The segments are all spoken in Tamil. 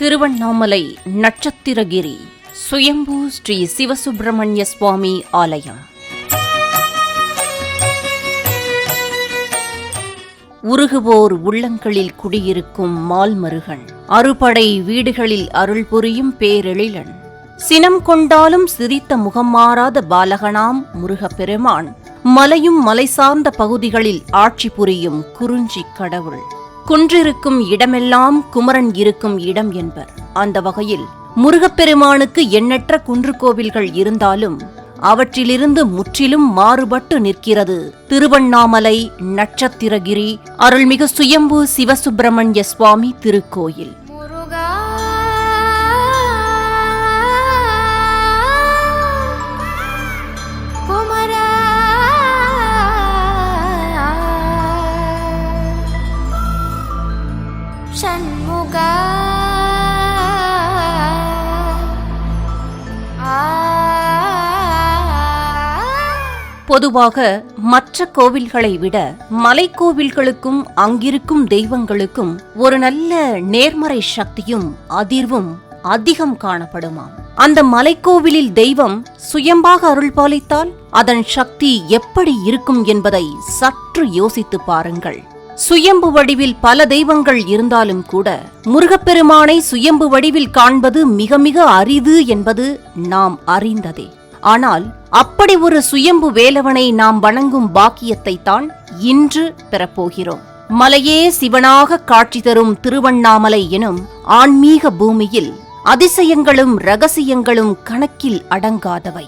திருவண்ணாமலை நட்சத்திரகிரி. சுயம்பு ஸ்ரீ சிவசுப்பிரமணிய சுவாமி ஆலயம். உருகுவோர் உள்ளங்களில் குடியிருக்கும் மால்மருகன். அறுபடை வீடுகளில் அருள் புரியும் பேரெழிலன். சினம் கொண்டாலும் சிரித்த முகம் மாறாத பாலகனாம் முருகப்பெருமான். மலையும் மலை சார்ந்த பகுதிகளில் ஆட்சி புரியும் குறிஞ்சி கடவுள். குன்றிருக்கும் இடமெல்லாம் குமரன் இருக்கும் இடம் என்பர். அந்த வகையில் முருகப்பெருமானுக்கு எண்ணற்ற குன்று கோவில்கள் இருந்தாலும் அவற்றிலிருந்து முற்றிலும் மாறுபட்டு நிற்கிறது. திருவண்ணாமலை நட்சத்திரகிரி அருள்மிகு சுயம்பு சிவசுப்பிரமணிய சுவாமி திருக்கோயில். பொதுவாக மற்ற கோவில்களை விட மலைக்கோவில்களுக்கும் அங்கிருக்கும் தெய்வங்களுக்கும் ஒரு நல்ல நேர்மறை சக்தியும் அதிர்வும் அதிகம் காணப்படுமாம். அந்த மலைக்கோவிலில் தெய்வம் சுயம்பாக அருள்பாலித்தால் அதன் சக்தி எப்படி இருக்கும் என்பதை சற்று யோசித்து பாருங்கள். சுயம்பு வடிவில் பல தெய்வங்கள் இருந்தாலும் கூட முருகப்பெருமானை சுயம்பு வடிவில் காண்பது மிக மிக அரிது என்பது நாம் அறிந்ததே. ஆனால் அப்படி ஒரு சுயம்பு வேலவனை நாம் வணங்கும் பாக்கியத்தை தான் இன்று பெறப்போகிறோம். மலையே சிவனாக காட்சி தரும் திருவண்ணாமலை எனும் ஆன்மீக பூமியில் அதிசயங்களும் ரகசியங்களும் கணக்கில் அடங்காதவை.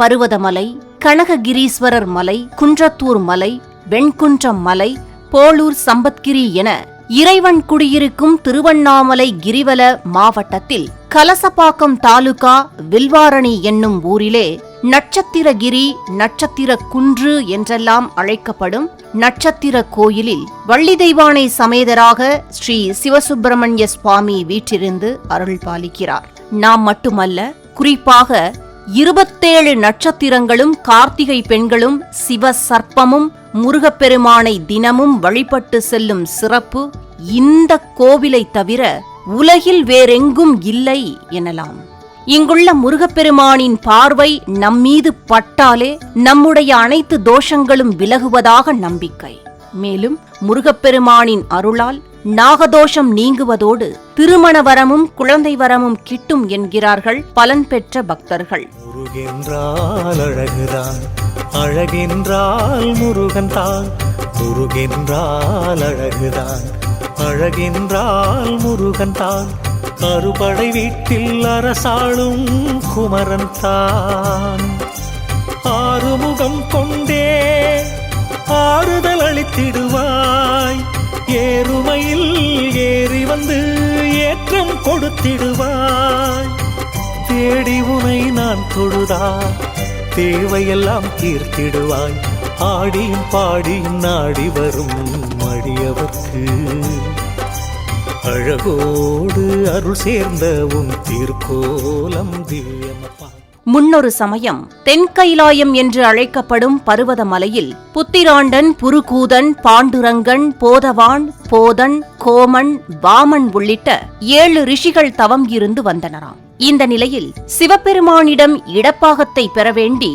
பருவதமலை கனககிரீஸ்வரர் மலை குன்றத்தூர் மலை வெண்குன்றம் மலை போலூர் சம்பத்கிரி என இறைவன் குடியிருக்கும் திருவண்ணாமலை கிரிவல மாவட்டத்தில் கலசப்பாக்கம் தாலுகா வில்வாரணி என்னும் ஊரிலே நட்சத்திரகிரி நட்சத்திர குன்று என்றெல்லாம் அழைக்கப்படும் நட்சத்திர கோயிலில் வள்ளி தெய்வானை சமேதராக ஸ்ரீ சிவசுப்பிரமணிய சுவாமி வீற்றிருந்து அருள் பாலிக்கிறார். நாம் மட்டுமல்ல குறிப்பாக இருபத்தேழு நட்சத்திரங்களும் கார்த்திகை பெண்களும் சிவ சர்ப்பமும் முருகப்பெருமானை தினமும் வழிபட்டு செல்லும் சிறப்பு இந்த கோவிலை தவிர உலகில் வேறெங்கும் இல்லை எனலாம். இங்குள்ள முருகப்பெருமானின் பார்வை நம்மீது பட்டாலே நம்முடைய அனைத்து தோஷங்களும் விலகுவதாக நம்பிக்கை. மேலும் முருகப்பெருமானின் அருளால் நாகதோஷம் நீங்குவதோடு திருமண வரமும் குழந்தை வரமும் கிட்டும் என்கிறார்கள் பலன் பெற்ற பக்தர்கள். முருகென்றால் அழகுதான் அழகென்றால் முருகன் தான் முருகென்றால் அழகுதான் அழகென்றால் முருகன் தான் அறுபடை வீட்டில் அரசாளும் குமரன் தான் ஆறுமுகம் கொண்டே ஆறுதல் அளித்திடுவாய். ஏறுமையில் ஏறி வந்து ஏற்றம் கொடுத்திடுவாய். தேடி உனை நான் தொழுதா? தேவையெல்லாம் தீர்த்திடுவாய். ஆடியும் பாடியும் நாடி வரும் மடியவர்க்கு அழகோடு அருள் சேர்ந்த உன் தீர்க்கோலம் திவ்யமப்பா முன்னொரு சமயம் தென்கைலாயம் என்று அழைக்கப்படும் பருவதமலையில் புத்திராண்டன் புருகூதன் பாண்டுரங்கன் போதவான் போதன் கோமன் வாமன் உள்ளிட்ட ஏழு ரிஷிகள் தவம் இருந்து வந்தனராம். இந்த நிலையில் சிவபெருமானிடம் இடப்பாகத்தை பெற வேண்டி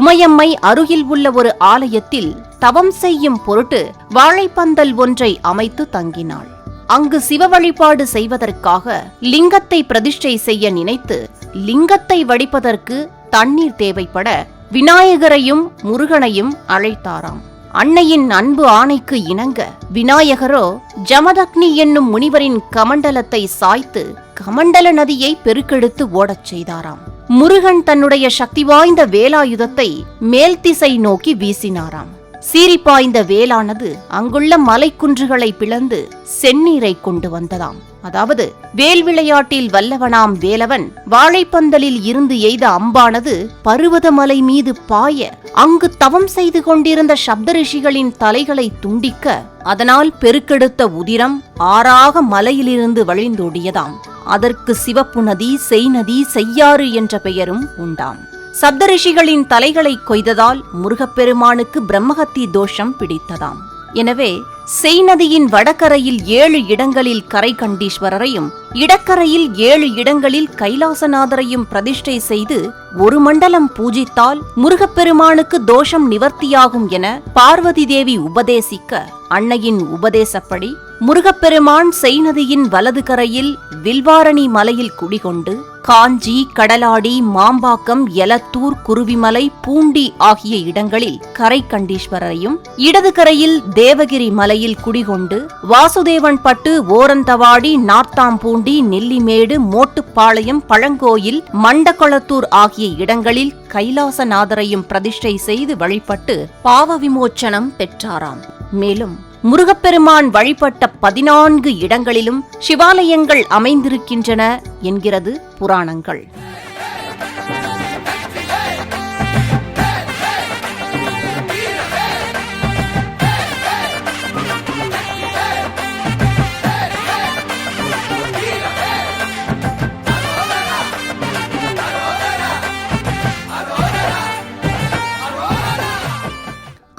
உமையம்மை அருகில் உள்ள ஒரு ஆலயத்தில் தவம் செய்யும் பொருட்டு வாழைப்பந்தல் ஒன்றை அமைத்து தங்கினாள். அங்கு சிவ வழிபாடு செய்வதற்காக லிங்கத்தை பிரதிஷ்டை செய்ய நினைத்து லிங்கத்தை வடிப்பதற்கு தண்ணீர் தேவைப்பட விநாயகரையும் முருகனையும் அழைத்தாராம். அன்னையின் அன்பு ஆணைக்கு இணங்க விநாயகரோ ஜமதக்னி என்னும் முனிவரின் கமண்டலத்தை சாய்த்து கமண்டல நதியை பெருக்கெடுத்து ஓடச் செய்தாராம். முருகன் தன்னுடைய சக்தி வாய்ந்த வேலாயுதத்தை மேல் திசை நோக்கி வீசினாராம். சீறிப்பாய்ந்த வேலானது அங்குள்ள மலைக்குன்றுகளை பிளந்து செந்நீரை கொண்டு வந்ததாம். அதாவது வேல் விளையாட்டில் வல்லவனாம் வேலவன் வாழைப்பந்தலில் இருந்து எய்த அம்பானது பருவதமலை மீது பாய அங்கு தவம் செய்து கொண்டிருந்த சப்தரிஷிகளின் தலைகளை துண்டிக்க அதனால் பெருக்கெடுத்த உதிரம் ஆறாக மலையிலிருந்து வழிந்தோடியதாம். அதற்கு சிவப்பு நதி செய்நதி செய்யாறு என்ற பெயரும் உண்டாம். சப்தரிஷிகளின் தலைகளை கொய்ததால் முருகப்பெருமானுக்கு பிரம்மஹத்தி தோஷம் பிடித்ததாம். எனவே செய்நதியின் வடகரையில் ஏழு இடங்களில் கரை கண்டீஸ்வரரையும் இடக்கரையில் ஏழு இடங்களில் கைலாசநாதரையும் பிரதிஷ்டை செய்து ஒரு மண்டலம் பூஜித்தால் முருகப்பெருமானுக்கு தோஷம் நிவர்த்தியாகும் என பார்வதி தேவி உபதேசிக்க அன்னையின் உபதேசப்படி முருகப்பெருமான் செய்நதியின் வலது கரையில் வில்வாரணி மலையில் குடிகொண்டு காஞ்சி கடலாடி மாம்பாக்கம் எலத்தூர் குருவிமலை பூண்டி ஆகிய இடங்களில் கரை கண்டீஸ்வரரையும் இடது கரையில் தேவகிரி மலையில் குடிகொண்டு வாசுதேவன் பட்டு ஓரந்தவாடி நார்த்தாம்பூண்டி நெல்லிமேடு மோட்டுப்பாளையம் பழங்கோயில் மண்டக்கொளத்தூர் ஆகிய இடங்களில் கைலாசநாதரையும் பிரதிஷ்டை செய்து வழிபட்டு பாவ விமோச்சனம் பெற்றாராம். மேலும் முருகப்பெருமான் வழிபட்ட பதினான்கு இடங்களிலும் சிவாலயங்கள் அமைந்திருக்கின்றன என்கிறது புராணங்கள்.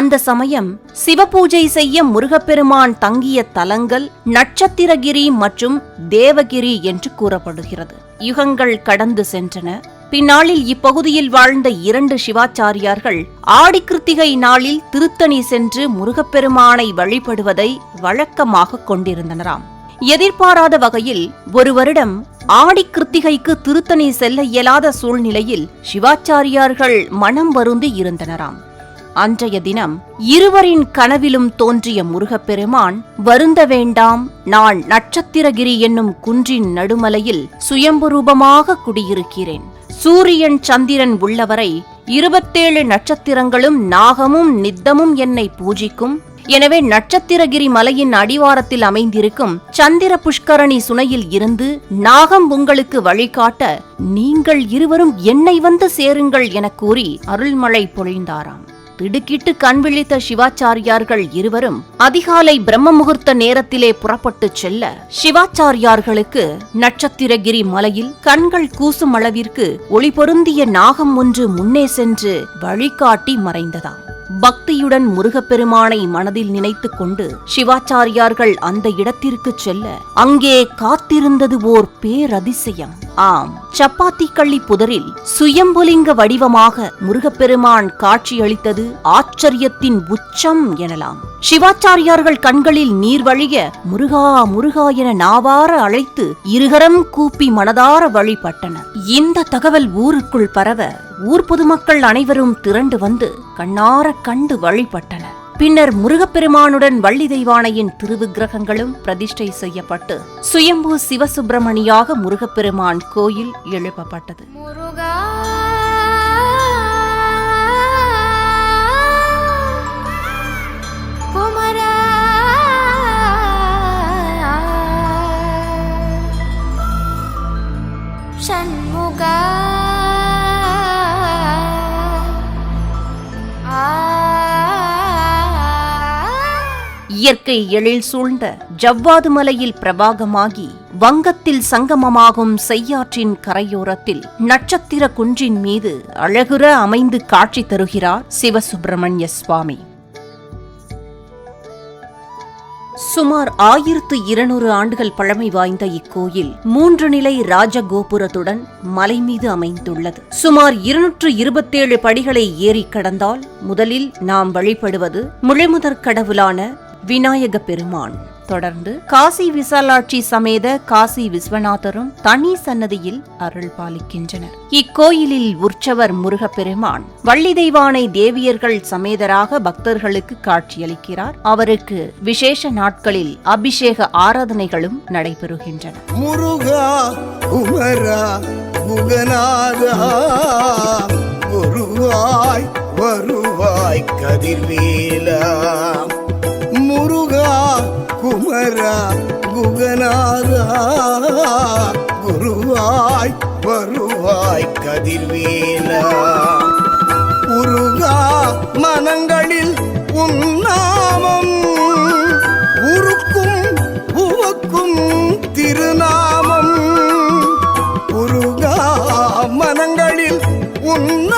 அந்த சமயம் சிவபூஜை செய்ய முருகப்பெருமான் தங்கிய தலங்கள் நட்சத்திரகிரி மற்றும் தேவகிரி என்று கூறப்படுகிறது. யுகங்கள் கடந்து சென்றன. பின்னாளில் இப்பகுதியில் வாழ்ந்த இரண்டு சிவாச்சாரியார்கள் ஆடி கிருத்திகை நாளில் திருத்தணி சென்று முருகப்பெருமானை வழிபடுவதை வழக்கமாக கொண்டிருந்தனராம். எதிர்பாராத வகையில் ஒரு வருடம் ஆடி கிருத்திகைக்கு திருத்தணி செல்ல இயலாத சூழ்நிலையில் சிவாச்சாரியார்கள் மனம் வருந்தி இருந்தனராம். அன்றைய தினம் இருவரின் கனவிலும் தோன்றிய முருகப்பெருமான் வருந்த வேண்டாம் நான் நட்சத்திரகிரி என்னும் குன்றின் நடுமலையில் சுயம்புரூபமாக குடியிருக்கிறேன். சூரியன் சந்திரன் உள்ளவரை இருபத்தேழு நட்சத்திரங்களும் நாகமும் நித்தமும் என்னை பூஜிக்கும். எனவே நட்சத்திரகிரி மலையின் அடிவாரத்தில் அமைந்திருக்கும் சந்திர புஷ்கரணி சுனையில் இருந்து நாகம் உங்களுக்கு வழிகாட்ட நீங்கள் இருவரும் என்னை வந்து சேருங்கள் என கூறி அருள்மழை பொழிந்தாராம். திடுக்கிட்டு கண் விழித்த சிவாச்சாரியார்கள் இருவரும் அதிகாலை பிரம்ம முகூர்த்த நேரத்திலே புறப்பட்டுச் செல்ல சிவாச்சாரியார்களுக்கு நட்சத்திரகிரி மலையில் கண்கள் கூசும் அளவிற்கு ஒளி பொருந்திய நாகம் ஒன்று முன்னே சென்று வழிகாட்டி மறைந்ததாம். பக்தியுடன் முருகப்பெருமானை மனதில் நினைத்துக் கொண்டு சிவாச்சாரியார்கள் அந்த இடத்திற்கு செல்ல அங்கே காத்திருந்தது ஓர் பேரதிசயம். ஆம் சப்பாத்தி கள்ளி புதரில் சுயம்புலிங்க வடிவமாக முருகப்பெருமான் காட்சியளித்தது ஆச்சரியத்தின் உச்சம் எனலாம். சிவாச்சாரியார்கள் கண்களில் நீர் வழிய முருகா முருகா என நாவார அழைத்து இருகரம் கூப்பி மனதார வழிபட்டனர். இந்த தகவல் ஊருக்குள் பரவ ஊர் பொதுமக்கள் அனைவரும் திரண்டு வந்து கண்ணார கண்டு வழிபட்டனர். பின்னர் முருகப்பெருமானுடன் வள்ளி தெய்வானையின் திருவிக்கிரகங்களும் பிரதிஷ்டை செய்யப்பட்டு சுயம்பு சிவசுப்பிரமணியாக முருகப்பெருமான் கோயில் எழுப்பப்பட்டது. முருகா சண்முகா. இயற்கை எழில் சூழ்ந்த ஜவ்வாது மலையில் பிரபாகமாகி வங்கத்தில் சங்கமமாகும் செய்யாற்றின் கரையோரத்தில் நட்சத்திர குன்றின் மீது அழகுற அமைந்து காட்சி தருகிறார் சிவசுப்பிரமணிய சுவாமி. சுமார் ஆயிரத்து இருநூறு ஆண்டுகள் பழமை வாய்ந்த இக்கோயில் மூன்று நிலை ராஜகோபுரத்துடன் மலை மீது அமைந்துள்ளது. சுமார் இருநூற்று இருபத்தேழு படிகளை ஏறி கடந்தால் முதலில் நாம் வழிபடுவது முழுமுதற் கடவுளான விநாயக பெருமான். தொடர்ந்து காசி விசாலாட்சி சமேத காசி விஸ்வநாதரும் தனி சன்னதியில் அருள் பாலிக்கின்றனர். இக்கோயிலில் உற்சவர் முருகப்பெருமான் வள்ளி தெய்வானை தேவியர்கள் சமேதராக பக்தர்களுக்கு காட்சியளிக்கிறார். அவருக்கு விசேஷ நாட்களில் அபிஷேக ஆராதனைகளும் நடைபெறுகின்றன. முருகா உமரா முகநாதா வருவாய் வருவாய் கதிர்வேலா. முருகா குமரா குகநாதா. குருவாய் வருவாய் கதிர்வேலா. உருகா மனங்களில் உன்னாமம் உருக்கும் உவக்கும் திருநாமம். உருகா மனங்களில் உன்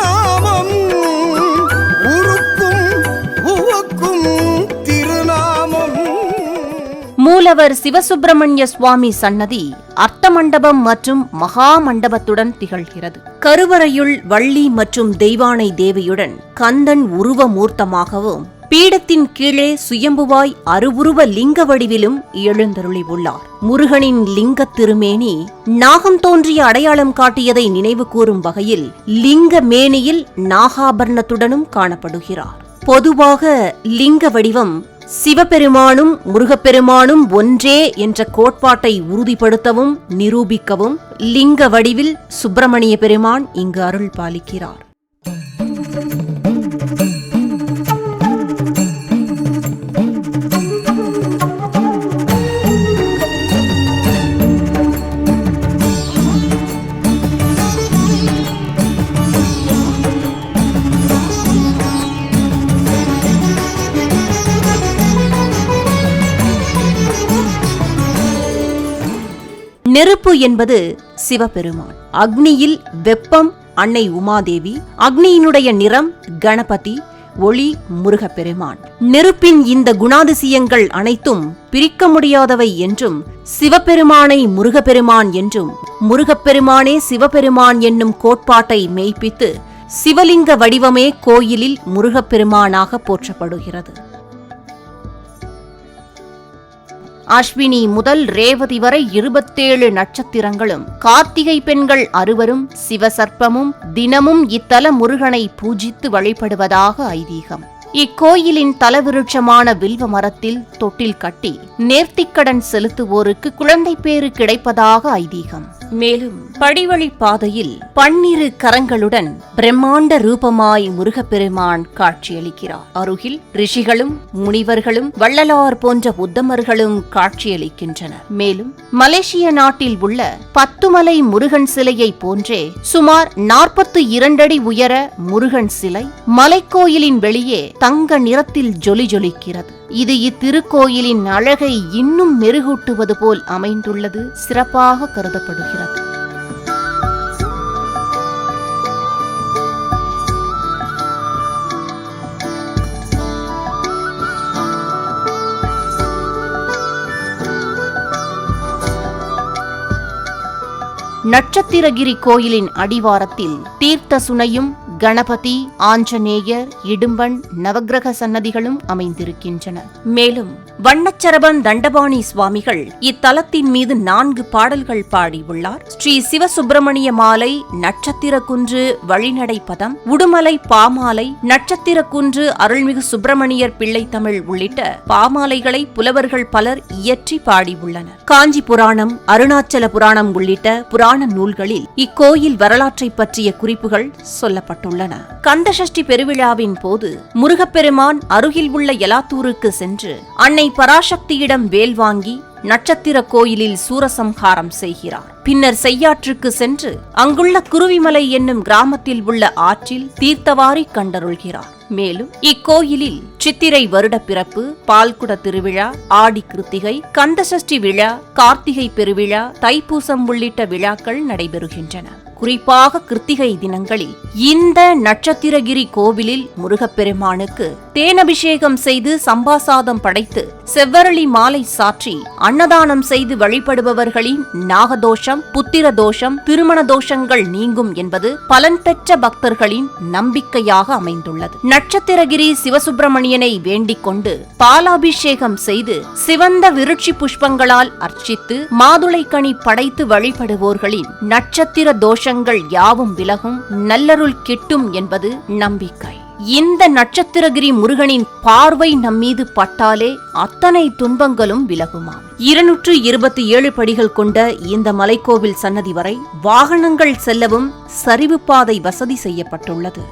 மூலவர் சிவசுப்பிரமணிய சுவாமி சன்னதி அர்த்த மண்டபம் மற்றும் மகா மண்டபத்துடன் திகழ்கிறது. கருவறையுள் வள்ளி மற்றும் தெய்வானை தேவியுடன் கந்தன் உருவ மூர்த்தமாகவும் பீடத்தின் கீழே சுயம்புவாய் அருவுருவ லிங்க வடிவிலும் எழுந்தருளி உள்ளார். முருகனின் லிங்க திருமேனி நாகம் தோன்றிய அடையாளம் காட்டியதை நினைவு கூறும் வகையில் லிங்க மேனியில் நாகாபரணத்துடனும் காணப்படுகிறார். பொதுவாக லிங்க வடிவம் சிவபெருமானும் முருகப்பெருமானும் ஒன்றே என்ற கோட்பாட்டை உறுதிப்படுத்தவும் நிரூபிக்கவும் லிங்க வடிவில் சுப்பிரமணிய பெருமான் இங்கு அருள் பாலிக்கிறார். நெருப்பு என்பது சிவபெருமான். அக்னியில் வெப்பம் அன்னை உமாதேவி அக்னியினுடைய நிறம் கணபதி ஒளி முருகப்பெருமான். நெருப்பின் இந்த குணாதிசயங்கள் அனைத்தும் பிரிக்க முடியாதவை என்றும் சிவபெருமானை முருகப்பெருமான் என்றும் முருகப்பெருமானே சிவபெருமான் என்னும் கோட்பாட்டை மெய்ப்பித்து சிவலிங்க வடிவமே கோயிலில் முருகப்பெருமானாக போற்றப்படுகிறது. அஸ்வினி முதல் ரேவதி வரை இருபத்தேழு நட்சத்திரங்களும் கார்த்திகை பெண்கள் அறுவரும் சிவசர்ப்பமும் தினமும் இத்தல முருகனை பூஜித்து வழிபடுவதாக ஐதீகம். இக்கோயிலின் தலவிருட்சமான வில்வ மரத்தில் தொட்டில் கட்டி நேர்த்திக்கடன் செலுத்துவோருக்கு குழந்தை பேறு கிடைப்பதாக ஐதீகம். மேலும் படிவழி பாதையில் பன்னிரு கரங்களுடன் பிரம்மாண்ட ரூபமாய் முருகப்பெருமான் காட்சியளிக்கிறார். அருகில் ரிஷிகளும் முனிவர்களும் வள்ளலார் போன்ற உத்தமர்களும் காட்சியளிக்கின்றனர். மேலும் மலேசிய நாட்டில் உள்ள பத்துமலை முருகன் சிலையை போன்றே சுமார் நாற்பத்து இரண்டடி உயர முருகன் சிலை மலைக்கோயிலின் வெளியே தங்க நிறத்தில் ஜொலி ஜொலிக்கிறது. இது இத்திருக்கோயிலின் அழகை இன்னும் மெருகூட்டுவது போல் அமைந்துள்ளது சிறப்பாக கருதப்படுகிறது. நட்சத்திரகிரி கோயிலின் அடிவாரத்தில் தீர்த்த சுனையும் கணபதி ஆஞ்சநேயர் இடும்பன் நவக்கிரக சன்னதிகளும் அமைந்திருக்கின்றன. மேலும் வண்ணச்சரபன் தண்டபாணி சுவாமிகள் இத்தலத்தின் மீது நான்கு பாடல்கள் பாடியுள்ளார். ஸ்ரீ சிவசுப்பிரமணிய மாலை நட்சத்திர குன்று வழிநடை பதம் உடுமலை பாமாலை நட்சத்திர குன்று அருள்மிகு சுப்பிரமணியர் பிள்ளை தமிழ் உள்ளிட்ட பாமாலைகளை புலவர்கள் பலர் இயற்றி பாடியுள்ளனர். காஞ்சி புராணம் அருணாச்சல புராணம் உள்ளிட்ட புராண நூல்களில் இக்கோயில் வரலாற்றை பற்றிய குறிப்புகள் சொல்லப்பட்டுள்ளன. உள்ளன கந்தசஷ்டி பெருவிழாவின் போது முருகப்பெருமான் அருகில் உள்ள எலாத்தூருக்கு சென்று அன்னை பராசக்தியிடம் வேல் வாங்கி நட்சத்திர கோயிலில் சூரசம்ஹாரம் செய்கிறார். பின்னர் செய்யாற்றுக்கு சென்று அங்குள்ள குருவிமலை என்னும் கிராமத்தில் உள்ள ஆற்றில் தீர்த்தவாரி கண்டருள்கிறார். மேலும் இக்கோயிலில் சித்திரை வருட பிறப்பு பால்குட திருவிழா ஆடி கிருத்திகை கந்தசஷ்டி விழா கார்த்திகை பெருவிழா தைப்பூசம் உள்ளிட்ட விழாக்கள் நடைபெறுகின்றன. குறிப்பாக கிருத்திகை தினங்களில் இந்த நட்சத்திரகிரி கோவிலில் முருகப்பெருமானுக்கு தேனபிஷேகம் செய்து சம்பாசாதம் படைத்து செவ்வரளி மாலை சாற்றி அன்னதானம் செய்து வழிபடுபவர்களின் நாகதோஷம் புத்திர தோஷம் திருமண தோஷங்கள் நீங்கும் என்பது பலன் பெற்ற பக்தர்களின் நம்பிக்கையாக அமைந்துள்ளது. நட்சத்திரகிரி சிவசுப்பிரமணியனை வேண்டிக் கொண்டு பாலாபிஷேகம் செய்து சிவந்த விருட்சி புஷ்பங்களால் அர்ச்சித்து மாதுளை கனி படைத்து வழிபடுவோர்களின் நட்சத்திர தோஷங்கள் யாவும் விலகும். நல்லரு அருள் கிட்டும் என்பது நம்பிக்கை. இந்த நட்சத்திரகிரி முருகனின் பார்வை நம்மீது பட்டாலே அத்தனை துன்பங்களும் விலகுமாம். இருநூற்று இருபத்தி ஏழு படிகள் கொண்ட இந்த மலைக்கோவில் சன்னதி வரை வாகனங்கள் செல்லவும் சரிவு பாதை வசதி செய்யப்பட்டுள்ளது.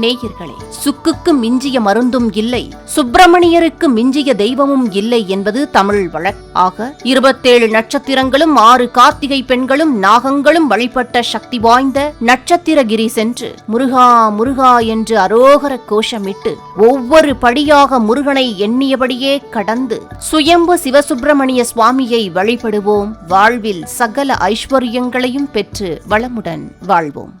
நேயர்களே சுக்குக்கு மிஞ்சிய மருந்தும் இல்லை சுப்பிரமணியருக்கு மிஞ்சிய தெய்வமும் இல்லை என்பது தமிழ் வழக். ஆக இருபத்தேழு நட்சத்திரங்களும் ஆறு கார்த்திகை பெண்களும் நாகங்களும் வழிபட்ட சக்தி வாய்ந்த நட்சத்திரகிரி சென்று முருகா முருகா என்று அரோகர கோஷமிட்டு ஒவ்வொரு படியாக முருகனை எண்ணியபடியே கடந்து சுயம்பு சிவசுப்பிரமணிய சுவாமியை வழிபடுவோம். வாழ்வில் சகல ஐஸ்வர்யங்களையும் பெற்று வளமுடன் வாழ்வோம்.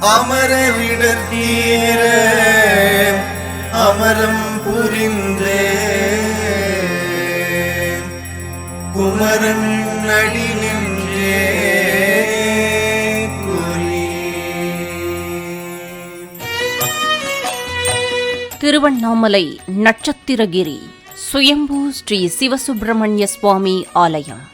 தனை அமரவிடர் அமரம் புரிந்தே குமரன் அடி நின்றே திருவண்ணாமலை நட்சத்திரகிரி சுயம்பு ஸ்ரீ சிவசுப்பிரமணிய சுவாமி ஆலயம்.